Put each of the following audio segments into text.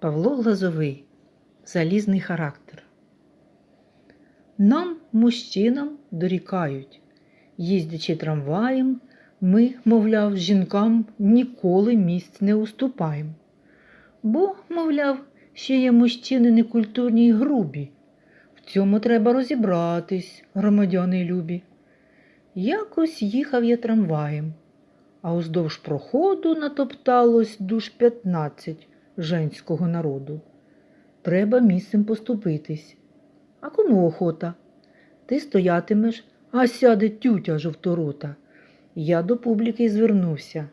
Павло Глазовий Залізний характер. Нам, мужчинам, дорікають, їздячи трамваєм, ми, мовляв, жінкам ніколи місць не уступаємо. Бо, мовляв, ще є мужчини некультурні й грубі. В цьому треба розібратись, громадяни любі. Якось їхав я трамваєм, а уздовж проходу натопталось душ п'ятнадцять женського народу. Треба місцем поступитись. А кому охота? Ти стоятимеш, а сяде тютя жовторота. Я до публіки звернувся.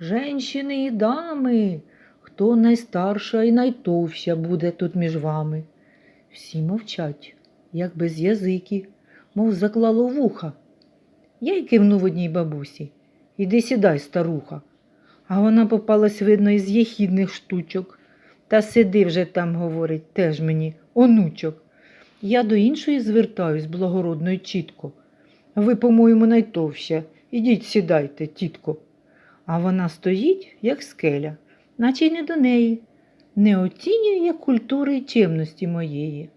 Женщини і дами, хто найстарша і найтовща буде тут між вами. Всі мовчать, як без язики, мов заклало вуха. Я й кивнув одній бабусі. Іди сідай, старуха. А вона попалась, видно, із єхідних штучок. Та сиди вже там, говорить, теж мені, онучок. Я до іншої звертаюсь благородно й чітко. Ви, по-моєму, найтовща. Ідіть сідайте, тітко. А вона стоїть, як скеля, наче й не до неї, не оцінює культури й чемності моєї.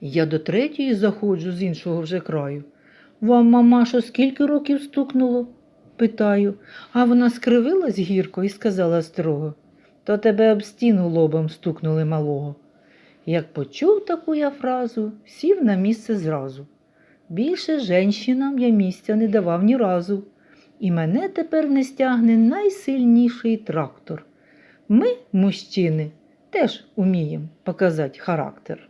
Я до третьої заходжу з іншого вже краю. Вам, мамашо, скільки років стукнуло? Питаю, а вона скривилась гірко і сказала строго, то тебе об стіну лобом стукнули малого. Як почув таку я фразу, сів на місце зразу. Більше женщинам я місця не давав ні разу, і мене тепер не стягне найсильніший трактор. Ми, мужчини, теж уміємо показати характер.